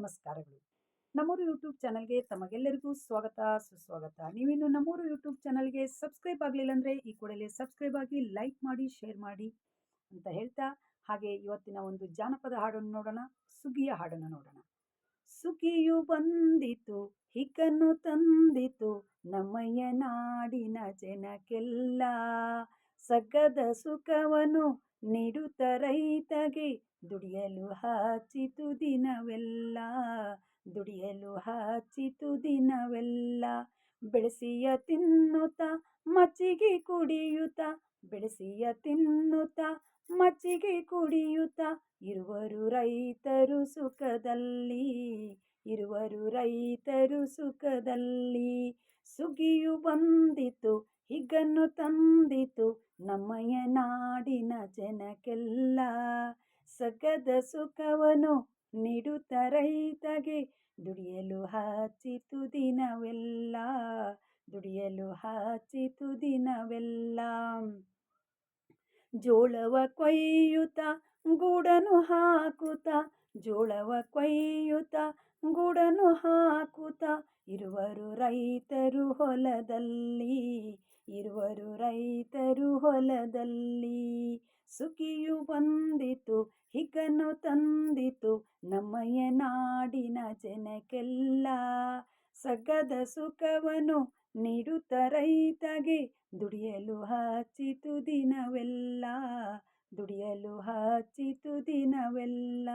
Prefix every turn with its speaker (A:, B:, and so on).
A: ನಮಸ್ಕಾರಗಳು. ನಮ್ಮೂರು ಯೂಟ್ಯೂಬ್ ಚಾನಲ್ಗೆ ತಮಗೆಲ್ಲರಿಗೂ ಸ್ವಾಗತ, ಸುಸ್ವಾಗತ. ನೀವಿನ್ನು ನಮ್ಮೂರು ಯೂಟ್ಯೂಬ್ ಚಾನಲ್ಗೆ ಸಬ್ಸ್ಕ್ರೈಬ್ ಆಗಲಿಲ್ಲ ಅಂದರೆ ಈ ಕೂಡಲೇ ಸಬ್ಸ್ಕ್ರೈಬ್ ಆಗಿ ಲೈಕ್ ಮಾಡಿ, ಶೇರ್ ಮಾಡಿ ಅಂತ ಹೇಳ್ತಾ, ಹಾಗೆ ಇವತ್ತಿನ ಒಂದು ಜಾನಪದ ಹಾಡನ್ನು ನೋಡೋಣ, ಸುಗ್ಗಿಯ ಹಾಡನ್ನು ನೋಡೋಣ. ಸುಗ್ಗಿಯು ಬಂದಿತು ಹಿಕ್ಕನ್ನು ತಂದಿತು ನಮ್ಮಯ್ಯ ನಾಡಿನ ಜನಕ್ಕೆಲ್ಲ. ಸಗ್ಗದ ಸುಖವನ್ನು ನೀಡುತ್ತ ರೈತಗೆ ದುಡಿಯಲು ಹಾಚಿತು ದಿನವೆಲ್ಲ, ದುಡಿಯಲು ಹಾಚಿತು ದಿನವೆಲ್ಲ. ಬೆಳೆಸಿಯ ತಿನ್ನುತ್ತ ಮಚ್ಚಿಗೆ ಕುಡಿಯುತ್ತ, ಬೆಳೆಸಿಯ ತಿನ್ನುತ್ತ ಮಚ್ಚಿಗೆ ಕುಡಿಯುತ್ತ ಇರುವರು ರೈತರು ಸುಖದಲ್ಲಿ, ಇರುವರು ರೈತರು ಸುಖದಲ್ಲಿ. ಸುಗಿಯು ಬಂದಿತು, ಹಿಗ್ಗನ್ನು ತಂದಿತು ನಮ್ಮಯ್ಯ ನಾಡಿನ ಜನಕ್ಕೆಲ್ಲ ಸಗದ ಸುಖವನ್ನು ನೀಡುತ್ತ ರೈತಗೆ ದುಡಿಯಲು ಹಚ್ಚಿತು ದಿನವೆಲ್ಲ, ದುಡಿಯಲು ಹಚ್ಚಿತು ದಿನವೆಲ್ಲ. ಜೋಳವ ಕೊಯ್ಯುತ್ತ ಗೂಡನು ಹಾಕುತ್ತ, ಜೋಳವ ಕೊಯ್ಯುತ್ತ ಗೂಡನು ಹಾಕುತ್ತ, ಇರುವರು ರೈತರು ಹೊಲದಲ್ಲಿ ಇರುವರು ರೈತರು ಹೊಲದಲ್ಲಿ. ಸುಖಿಯು ಬಂದಿತು ಹಿಕನು ತಂದಿತು, ನಮ್ಮಯ್ಯ ನಾಡಿನ ಜನಕ್ಕೆಲ್ಲ ಸಗದ ಸುಖವನ್ನು ನೀಡುತ್ತ ರೈತಗೆ ದುಡಿಯಲು ಹಚ್ಚಿತು ದಿನವೆಲ್ಲ. ದುಡಿಯಲು ಹಚ್ಚಿತು ದಿನವೆಲ್ಲ.